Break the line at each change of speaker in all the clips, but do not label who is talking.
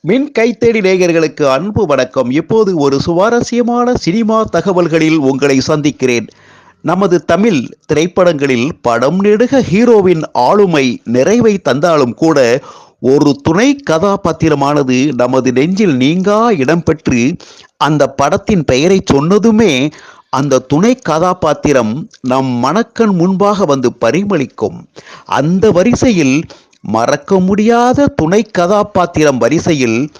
மின் கைத்தேடி நேயர்களுக்கு அன்பு வணக்கம். இப்போது ஒரு சுவாரஸ்யமான சினிமா தகவல்களில் உங்களை சந்திக்கிறேன். நமது தமிழ் திரைப்படங்களில் படம் நெடுக ஹீரோவின் ஆளுமை நிறைவை தந்தாலும் கூட ஒரு துணை கதாபாத்திரமானது நமது நெஞ்சில் நீங்கா இடம்பெற்று அந்த படத்தின் பெயரை சொன்னதுமே அந்த துணை கதாபாத்திரம் நம் மனக்கண் முன்பாக வந்து பரிமளிக்கும். அந்த வரிசையில் மறக்க முடியாத துணை கதாபாத்திரம் வரிசையில்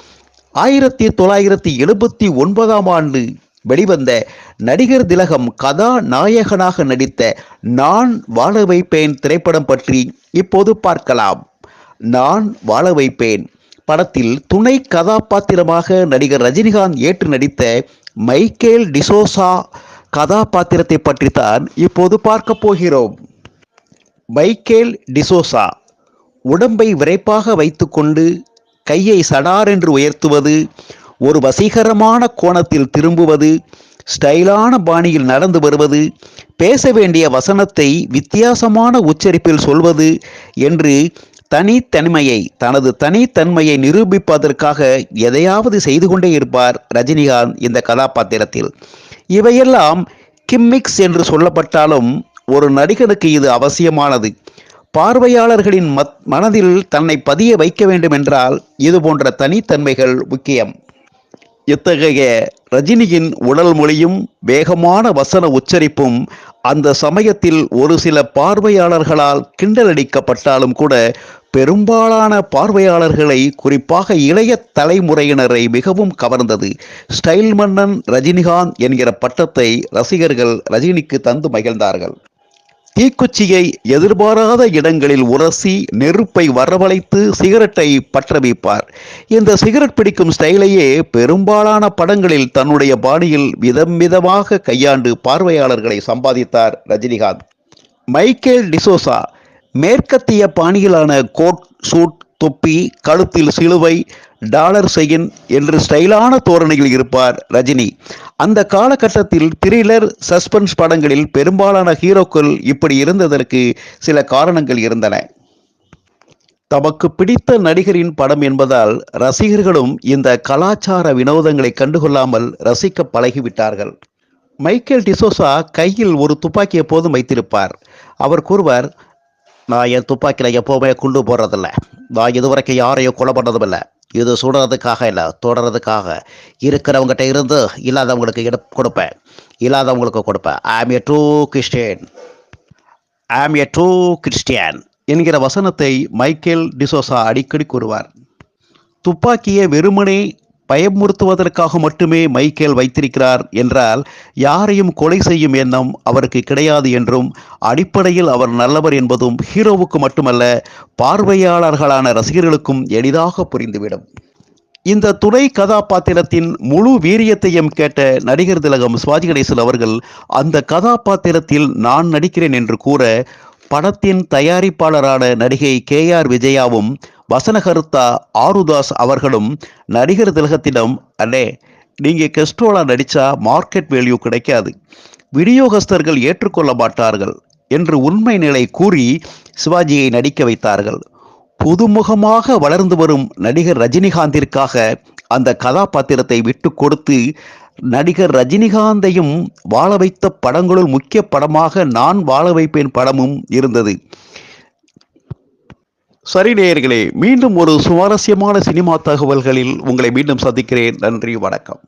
ஆயிரத்தி தொள்ளாயிரத்தி எழுபத்தி ஒன்பதாம் ஆண்டு வெளிவந்த நடிகர் திலகம் கதாநாயகனாக நடித்த நான் வாழ வைப்பேன் திரைப்படம் பற்றி இப்போது பார்க்கலாம். நான் வாழ வைப்பேன் படத்தில் துணை கதாபாத்திரமாக நடிகர் ரஜினிகாந்த் ஏற்று நடித்த மைக்கேல் டிசோசா கதாபாத்திரத்தை பற்றித்தான் இப்போது பார்க்க போகிறோம். மைக்கேல் டிசோசா உடம்பை விரைப்பாக வைத்துக்கொண்டு கையை சடாரென்று உயர்த்துவது ஒரு வசீகரமான கோணத்தில் திரும்புவது ஸ்டைலான பாணியில் நடந்து வருவது பேச வேண்டிய வசனத்தை வித்தியாசமான உச்சரிப்பில் சொல்வது என்று தனித்தன்மையை தனது தனித்தன்மையை நிரூபிப்பதற்காக எதையாவது செய்து கொண்டே இருப்பார் ரஜினிகாந்த் இந்த கதாபாத்திரத்தில். இவையெல்லாம் கிம்மிக்ஸ் என்று சொல்லப்பட்டாலும் ஒரு நடிகனுக்கு இது அவசியமானது. பார்வையாளர்களின் மத் மனதில் தன்னை பதிய வைக்க வேண்டும் என்றால் இது போன்ற தனித்தன்மைகள் முக்கியம். இத்தகைய ரஜினியின் உடல் மொழியும் வேகமான வசன உச்சரிப்பும் அந்த சமயத்தில் ஒரு சில பார்வையாளர்களால் கிண்டலடிக்கப்பட்டாலும் கூட பெரும்பாலான பார்வையாளர்களை குறிப்பாக இளைய தலைமுறையினரை மிகவும் கவர்ந்தது. ஸ்டைல் மன்னன் ரஜினிகாந்த் என்கிற பட்டத்தை ரசிகர்கள் ரஜினிக்கு தந்து மகிழ்ந்தார்கள். தீக்குச்சியை எதிர்பாராத இடங்களில் உரசி நெருப்பை வரவழைத்து சிகரெட்டை பற்ற வைப்பார் இந்த சிகரெட் பிடிக்கும் ஸ்டைலையே பெரும்பாலான படங்களில் தன்னுடைய பாணியில் விதம் விதமாக கையாண்டு பார்வையாளர்களை சம்பாதித்தார் ரஜினிகாந்த். மைக்கேல் டிசோசா மேற்கத்திய பாணியிலான கோட் சூட் தொப்பி கழுத்தில் சிலுவை டாலர் செயின் என்று ஸ்டைலான தோரணையில் இருப்பார் ரஜினி. அந்த காலகட்டத்தில் த்ரில்லர் சஸ்பென்ஸ் படங்களில் பெரும்பாலான ஹீரோக்கள் இப்படி இருந்ததற்கு சில காரணங்கள் இருந்தன. தமக்கு பிடித்த நடிகரின் படம் என்பதால் ரசிகர்களும் இந்த கலாச்சார வினோதங்களை கண்டுகொள்ளாமல் ரசிக்க பழகிவிட்டார்கள். மைக்கேல் டிசோசா கையில் ஒரு துப்பாக்கி எப்போதும் வைத்திருப்பார். அவர் கூறுவார் நான் என் துப்பாக்கியில் எப்போவுமே குண்டு போடுறதில்ல. நான் இதுவரைக்கும் யாரையும் கொலை பண்ணதும் இது சுடுறதுக்காக இல்லை தொடர்றதுக்காக இருக்கிறவங்ககிட்ட இருந்து இல்லாதவங்களுக்கு எடு கொடுப்பேன். இல்லாதவங்களுக்கு கொடுப்பேன். ஆம் ஏ ட்ரூ கிறிஸ்டியன் ஆம் ஏ ட்ரூ கிறிஸ்டியன் என்கிற வசனத்தை மைக்கேல் டிசோசா அடிக்கடி கூறுவார். துப்பாக்கியை வெறுமனே பயமுறுத்துவதற்காக மட்டுமே மைக்கேல் வைத்திருக்கிறார் என்றால் யாரையும் கொலை செய்யும் எண்ணம் அவருக்கு கிடையாது என்றும் அடிப்படையில் அவர் நல்லவர் என்பதும் ஹீரோவுக்கு மட்டுமல்ல பார்வையாளர்களான ரசிகர்களுக்கும் எளிதாக புரிந்துவிடும். இந்த துணை கதாபாத்திரத்தின் முழு வீரியத்தையும் கேட்ட நடிகர் திலகம் சிவாஜி கணேசன் அவர்கள் அந்த கதாபாத்திரத்தில் நான் நடிக்கிறேன் என்று கூற படத்தின் தயாரிப்பாளரான நடிகை கே ஆர் விஜயாவும் வசனகருத்தா ஆருதாஸ் அவர்களும் நடிகர் திலகத்திடம் அண்ணே நீங்கள் கெஸ்ட்ரோலா நடித்தா மார்க்கெட் வேல்யூ கிடைக்காது. விநியோகஸ்தர்கள் ஏற்றுக்கொள்ள மாட்டார்கள் என்று உண்மை நிலை கூறி சிவாஜியை நடிக்க வைத்தார்கள். புதுமுகமாக வளர்ந்து வரும் நடிகர் ரஜினிகாந்திற்காக அந்த கதாபாத்திரத்தை விட்டு கொடுத்து நடிகர் ரஜினிகாந்தையும் வாழ வைத்த படங்களுள் முக்கிய படமாக நான் வாழ வைப்பேன் படமும் இருந்தது. சரி நேயர்களே மீண்டும் ஒரு சுவாரஸ்யமான சினிமா தகவல்களில் உங்களை மீண்டும் சந்திக்கிறேன். நன்றி வணக்கம்.